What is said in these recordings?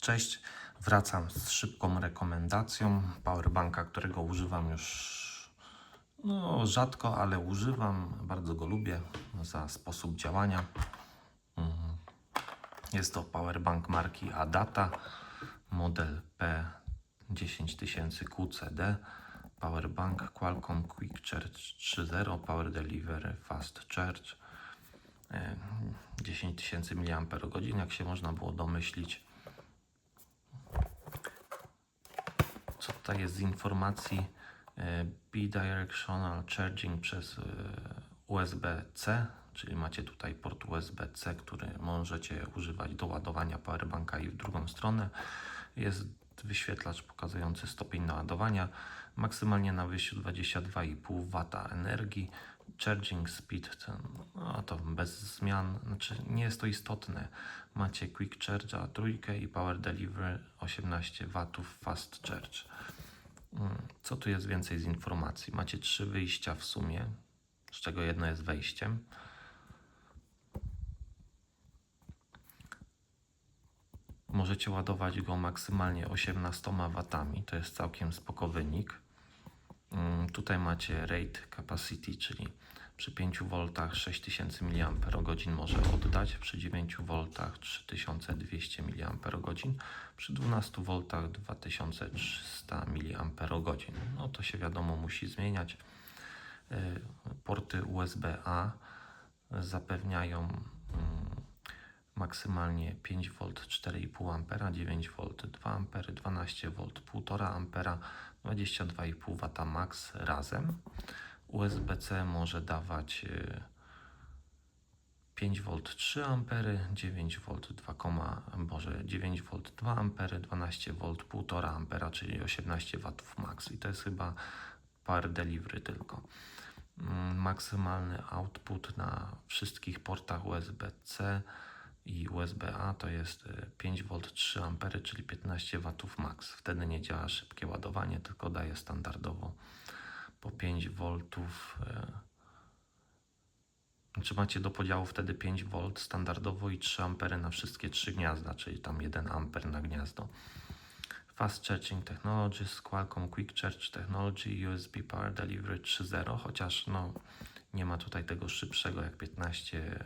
Cześć, wracam z szybką rekomendacją powerbanka, którego używam już no, rzadko, ale używam, bardzo go lubię za sposób działania. Mm. Jest to powerbank marki Adata, model P10000 QCD. Powerbank Qualcomm Quick Charge 3.0 Power Delivery Fast Charge. E, 10 000 mAh, jak się można było domyślić. Co tutaj jest z informacji? E, Bidirectional Charging przez e, USB-C, czyli macie tutaj port USB-C, który możecie używać do ładowania powerbanka i w drugą stronę. Jest wyświetlacz pokazujący stopień naładowania, maksymalnie na wyjściu 22,5 W energii. Charging speed, no to bez zmian, znaczy nie jest to istotne. Macie Quick Charge'a trójkę i Power Delivery 18 W Fast Charge. Mm, Co tu jest więcej z informacji? Macie trzy wyjścia w sumie, z czego jedno jest wejściem. Możecie ładować go maksymalnie 18 W, to jest całkiem spoko wynik. Mm, Tutaj macie rate capacity, czyli przy 5 V 6000 mAh może oddać, przy 9 V 3200 mAh, przy 12 V 2300 mAh. No to się wiadomo musi zmieniać. Y, Porty USB-A zapewniają maksymalnie 5 V 4,5 A, 9 V 2 A, 12 V 1,5 A, 22,5 W max razem. USB-C może dawać y, 5 V 3 A, 9 V 2, Boże, 9 V 2 A, 12 V 1,5 A, czyli 18 W max. I to jest chyba power delivery tylko. Mm, Maksymalny output na wszystkich portach USB-C i USB-A to jest y, 5 V 3 A, czyli 15 W max. Wtedy nie działa szybkie ładowanie, tylko daje standardowo po 5 V. Czy macie do podziału wtedy 5 V standardowo i 3 A na wszystkie trzy gniazda, czyli tam 1 A na gniazdo. Fast Charging Technologies, Qualcomm Quick Charge Technology, USB Power Delivery 3.0, chociaż no, nie ma tutaj tego szybszego jak 15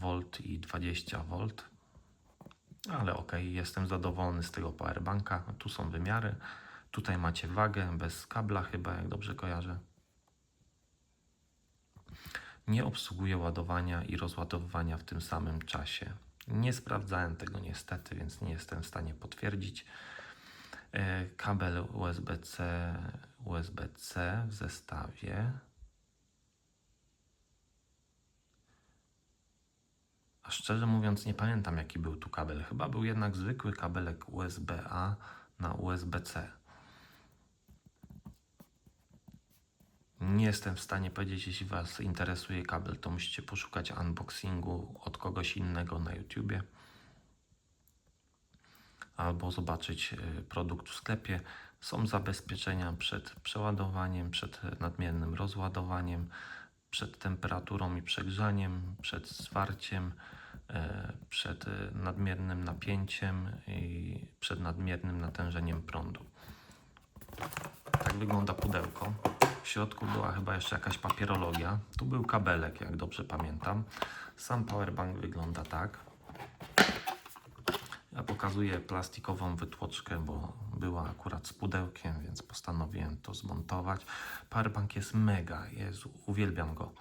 V i 20 V. Ale ok, jestem zadowolony z tego powerbanka. Tu są wymiary. Tutaj macie wagę bez kabla chyba, jak dobrze kojarzę. Nie obsługuje ładowania i rozładowywania w tym samym czasie. Nie sprawdzałem tego niestety, więc nie jestem w stanie potwierdzić. E, Kabel USB-C, USB-C w zestawie. Szczerze mówiąc, nie pamiętam jaki był tu kabel. Chyba był jednak zwykły kabelek USB-A na USB-C. Nie jestem w stanie powiedzieć, jeśli Was interesuje kabel, to musicie poszukać unboxingu od kogoś innego na YouTubie albo zobaczyć y, produkt w sklepie. Są zabezpieczenia przed przeładowaniem, przed nadmiernym rozładowaniem, przed temperaturą i przegrzaniem, przed zwarciem, e, przed y, nadmiernym napięciem i przed nadmiernym natężeniem prądu. Tak wygląda pudełko. W środku była chyba jeszcze jakaś papierologia. Tu był kabelek, jak dobrze pamiętam. Sam powerbank wygląda tak. Pokazuję plastikową wytłoczkę, bo była akurat z pudełkiem, więc postanowiłem to zmontować. Powerbank jest mega, jest, uwielbiam go.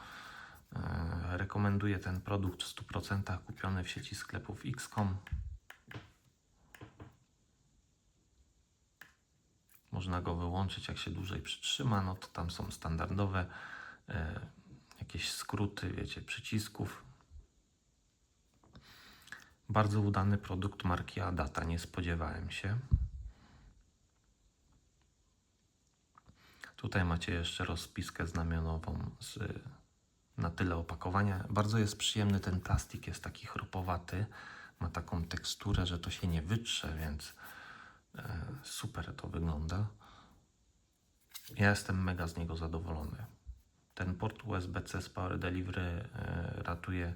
E, rekomenduję ten produkt w 100% kupiony w sieci sklepów XCOM. Można go wyłączyć, jak się dłużej przytrzyma. No to tam są standardowe e, jakieś skróty, wiecie, przycisków. Bardzo udany produkt marki Adata, nie spodziewałem się. Tutaj macie jeszcze rozpiskę znamionową z, na tyle opakowania. Bardzo jest przyjemny ten plastik, jest taki chropowaty. Ma taką teksturę, że to się nie wytrze, więc e, super to wygląda. Ja jestem mega z niego zadowolony. Ten port USB-C z Power Delivery e, ratuje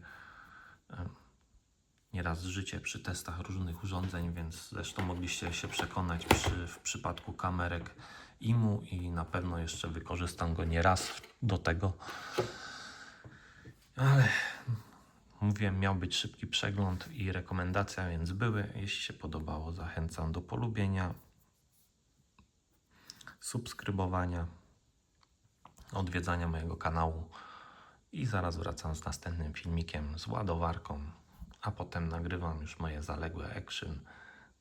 e, nieraz życie przy testach różnych urządzeń, więc zresztą mogliście się przekonać przy, w przypadku kamerek IMU i na pewno jeszcze wykorzystam go nieraz do tego. Ale mówię, miał być szybki przegląd i rekomendacja, więc były. Jeśli się podobało, zachęcam do polubienia, subskrybowania, odwiedzania mojego kanału i zaraz wracam z następnym filmikiem z ładowarką, a potem nagrywam już moje zaległe action,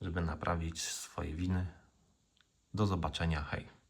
żeby naprawić swoje winy. Do zobaczenia, hej!